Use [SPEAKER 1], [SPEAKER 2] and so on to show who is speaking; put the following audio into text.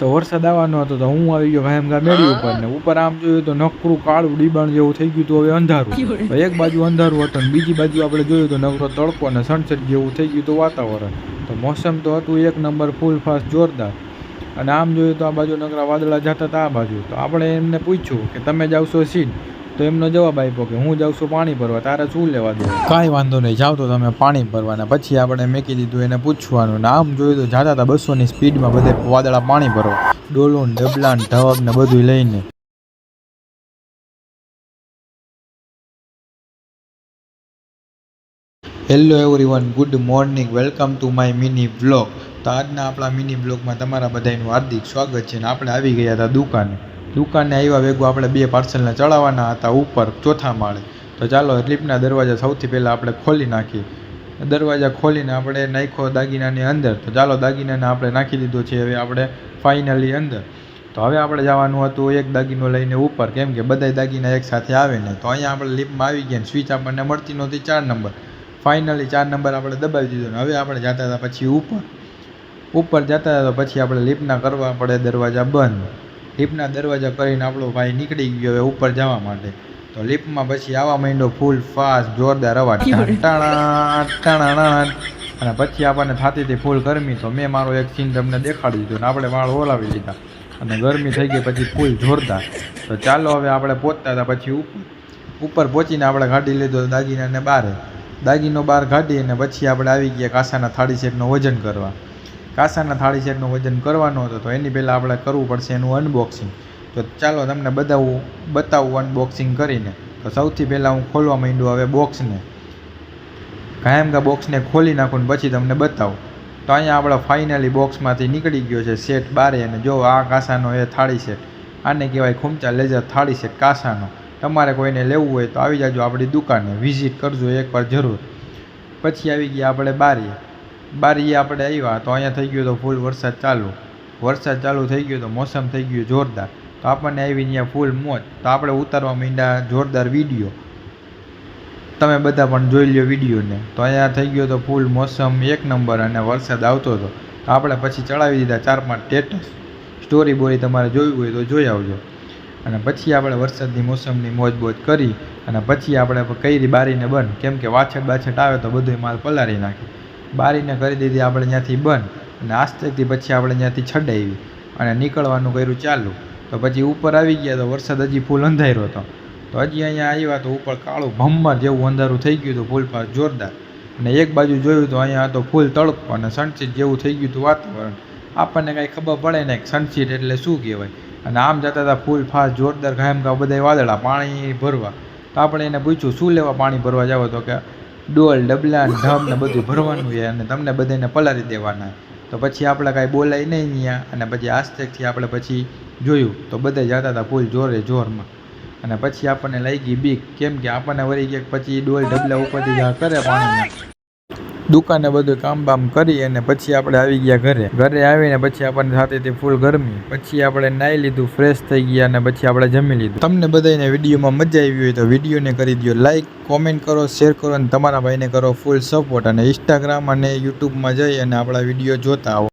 [SPEAKER 1] તો વરસાદ આવવાનો હતો તો હું આવી ગયો ભાઈ ગા મેળી ઉપર ને ઉપર આમ જોયું તો નકરું કાળું ડીબાણ જેવું થઈ ગયું હતું હવે અંધારું. તો એક બાજુ અંધારું હતું ને બીજી બાજુ આપણે જોયું તો નકરો તડકો અને સનસેટ જેવું થઈ ગયું હતું વાતાવરણ. તો મોસમ તો હતું એક નંબર ફૂલ ફાસ્ટ જોરદાર. અને આમ જોયું તો આ બાજુ નકરા વાદળા જતા હતા આ બાજુ. તો આપણે એમને પૂછ્યું કે તમે જ આવશો સીન? તો એમનો જવાબ આપ્યો કે હું જાઉં છું પાણી ભરવા, તારે શું લેવા દે કાંઈ વાંધો નહીં જાવ તો તમે પાણી ભરવાના. પછી આપણે મેકી દીધું, એને પૂછવાનું. ને આમ જોયું તો જાતા હતા બસોની સ્પીડમાં બધે વાદળા પાણી ભરવા ડોલું ડબલાન ઢવક ને બધું લઈને. Hello everyone good morning welcome to my mini blog તો આજના આપણા મિની બ્લોગમાં તમારા બધાનું હાર્દિક સ્વાગત છે ને આપણે આવી ગયા હતા દુકાને. દુકાને આવ્યા ભેગું આપણે બે પાર્સલને ચડાવવાના હતા ઉપર, ચોથા માળે. તો ચાલો લિફ્ટના દરવાજા સૌથી પહેલાં આપણે ખોલી નાખીએ. દરવાજા ખોલીને આપણે નાખ્યો દાગીનાની અંદર. તો ચાલો, દાગીનાને આપણે નાખી દીધો છે હવે આપણે ફાઇનલી અંદર. તો હવે આપણે જવાનું હતું એક દાગીનો લઈને ઉપર. કેમ કે બધા દાગીના એક સાથે આવે ને. તો અહીંયા આપણે લિફ્ટમાં આવી ગયા સ્વિચ આપણને મળતી નહોતી, ચાર નંબર. ફાઇનલી ચાર નંબર આપણે દબાવી દીધો ને. હવે આપણે જતા હતા પછી ઉપર. ઉપર જતા હતા પછી આપણે લિફ્ટના કરવા પડે દરવાજા બંધ. લિફ્ટના દરવાજા કરીને આપણો ભાઈ નીકળી ગયો હવે ઉપર જવા માટે. તો લિફ્ટમાં પછી આવવા માંડ્યો ફૂલ ફાસ્ટ જોરદાર અવાજ. અને પછી આપણને થતી હતી ફૂલ ગરમી તો મેં મારો એક સીન તમને દેખાડી દીધો ને આપણે વાળ ઓલાવી લીધા. અને ગરમી થઈ ગઈ પછી ફૂલ જોરદાર. તો ચાલો હવે આપણે પહોંચતા હતા પછી ઉપર ઉપર પહોંચીને આપણે ગાડી લીધો દાગીનાને બહાર દાગીનો બહાર કાઢી અને પછી આપણે આવી ગયા કાસાના થાળી શેકનો વજન કરવા. કાસાના થાળી સેટનું વજન કરવાનું હતું, તો એની પહેલાં આપણે કરવું પડશે એનું અનબોક્સિંગ તો ચાલો તમને બતાવું બતાવું અનબોક્સિંગ કરીને. તો સૌથી પહેલાં હું ખોલવા માંડ્યું હવે બોક્સને કાયમ કા બોક્સને ખોલી નાખું ને પછી તમને બતાવું. તો અહીંયા આપણે ફાઇનલી બોક્સમાંથી નીકળી ગયો છે સેટ બારે અને જો આ કાસાનો એ થાળી સેટ આને કહેવાય ખૂમચા લેજર થાળી સેટ કાસાનો. તમારે કોઈને લેવું હોય તો આવી જાજો આપણી દુકાને વિઝિટ કરજો એકવાર જરૂર. પછી આવી ગયા આપણે બારીએ. બારીએ આપણે આવ્યા તો અહીંયા થઈ ગયો તો ફૂલ વરસાદ ચાલુ. વરસાદ ચાલુ થઈ ગયો તો મોસમ થઈ ગયું જોરદાર. તો આપણને આવી ત્યાં ફૂલ મોજ. તો આપણે ઉતારવા માંડ્યા જોરદાર વીડિયો. તમે બધા પણ જોઈ લ્યો વિડીયોને. તો અહીંયા થઈ ગયો તો ફૂલ મોસમ એક નંબર અને વરસાદ આવતો હતો. તો આપણે પછી ચડાવી દીધા ચાર પાંચ સ્ટેટસ સ્ટોરી બોરી તમારે જોવી હોય તો જોઈ આવજો. અને પછી આપણે વરસાદની મોસમની મોજ બોજ કરી. અને પછી આપણે કરી બારીને બંધ. કેમ કે વાછડ બાછડ આવે તો બધું માલ પલાળી નાખે. બારીને કરી દીધી આપણે ત્યાંથી બંધ. અને આસ્તેથી પછી આપણે ત્યાંથી છડાવી. અને નીકળવાનું કર્યું ચાલુ. તો પછી ઉપર આવી ગયા તો વરસાદ હજી ફૂલ અંધાર્યો હતો. તો હજી અહીંયા આવ્યા તો ઉપર કાળું ભમ્મર જેવું અંધારું થઈ ગયું હતું, ફૂલ ફાસ્ટ જોરદાર. અને એક બાજુ જોયું તો અહીંયા હતો ફૂલ તડકો અને સનસીટ જેવું થઈ ગયું હતું વાતાવરણ. આપણને કાંઈ ખબર પડે ને સનસીટ એટલે શું કહેવાય? અને આમ જતા હતા ફૂલ ફાસ્ટ જોરદાર ગાયમ કા બધા વાદળા પાણી ભરવા. તો આપણે એને પૂછ્યું, શું લેવા પાણી ભરવા જાવ? તો કે ડોલ, ડબલા ઢબ ને બધું ભરવાનું છે અને તમને બધાને પલારી દેવાના. તો પછી આપણે કાંઈ બોલાય નહીં અહીંયા અને પછી આસ્તેકથી આપણે પછી જોયું તો બધા જતા હતા ફૂલ જોરે જોરમાં. અને પછી આપણને લઈ ગઈ બીક, કેમ કે આપણને વળી ગયા પછી ડોલ, ડબલા ઉપરથી કરે પાણીના દુકાને બધું કામ બામ કરી અને પછી આપણે આવી ગયા ઘરે. ઘરે આવીને પછી આપણને થતી હતી ફૂલ ગરમી. પછી આપણે નાહી લીધું ફ્રેશ થઈ ગયા અને પછી આપણે જમી લીધું. તમને બધાને વિડીયોમાં મજા આવી હોય તો વિડીયોને કરી દો લાઈક કોમેન્ટ કરો શેર કરો અને તમારા ભાઈને કરો ફૂલ સપોર્ટ અને ઇન્સ્ટાગ્રામ અને યુટ્યુબમાં જઈ અને આપણા વીડિયો જોતા આવો.